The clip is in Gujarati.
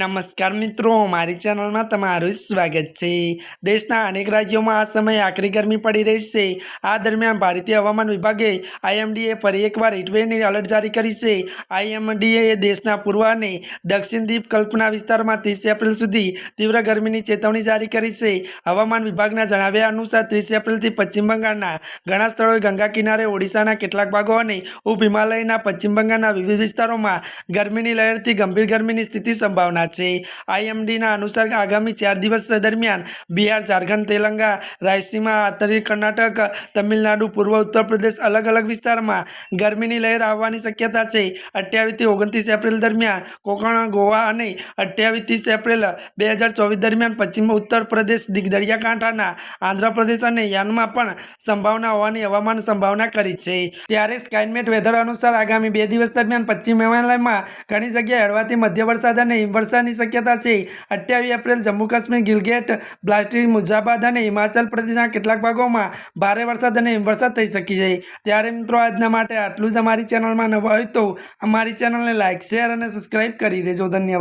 નમસ્કાર મિત્રો, મારી ચેનલમાં તમારું સ્વાગત છે. દેશના અનેક રાજ્યોમાં આ સમયે આકરી ગરમી પડી રહી છે. આ દરમિયાન ભારતીય હવામાન વિભાગે આઈએમડીએ ફરી એકવાર હીટવેવની એલર્ટ જારી કરી છે. આઈએમડીએ દેશના પૂર્વ અને દક્ષિણ દ્વીપ કલ્પના વિસ્તારમાં ત્રીસ એપ્રિલ સુધી તીવ્ર ગરમીની ચેતવણી જારી કરી છે. હવામાન વિભાગના જણાવ્યા અનુસાર ત્રીસ એપ્રિલથી પશ્ચિમ બંગાળના ઘણા સ્થળોએ ગંગા કિનારે, ઓડિશાના કેટલાક ભાગો અને ઉપ હિમાલયના પશ્ચિમ બંગાળના વિવિધ વિસ્તારોમાં ગરમીની લહેરથી ગંભીર ગરમીની સ્થિતિ સંભાવના છે. આઈએમડીના અનુસાર આગામી ચાર દિવસ દરમિયાન બિહાર, ઝારખંડ, તેલંગા, રાયસીમા ઉત્તરી કર્ણાટક, તમિલનાડુ, પૂર્વ ઉત્તર પ્રદેશ અલગ અલગ વિસ્તારમાં ગરમીની લહેર આવવાની શક્યતા છે. અઠ્યાવીસથી ઓગણત્રીસ એપ્રિલ દરમિયાન કોંકણ, ગોવા અને અઠ્યાવીસ એપ્રિલ બે હજાર ચોવીસ દરમિયાન પશ્ચિમ ઉત્તર પ્રદેશ દરિયાકાંઠાના આંધ્રપ્રદેશ અને યાનમાં પણ સંભાવના હોવાની હવામાન સંભાવના કરી છે. ત્યારે સ્કાઇમેટ વેધર અનુસાર આગામી બે દિવસ દરમિયાન પશ્ચિમ હિમાલયમાં ઘણી જગ્યાએ હળવાથી મધ્ય વરસાદ અને હિમવર્ષાની શક્યતા છે અઠ્યાવીસ એપ્રિલ જમ્મુ કાશ્મીર, ગિલગેટ, બ્લાસ્ટી, મુઝાબાદ અને હિમાચલ પ્રદેશના કેટલાક ભાગોમાં ભારે વરસાદ અને હિમવર્ષા થઈ શકી છે. ત્યારે મિત્રો, આજના માટે આટલું જ અમારી ચેનલમાં નવા હોય તો અમારી ચેનલને લાઇક શેર અને સબસ્ક્રાઈબ કરી દેજો. ધન્યવાદ.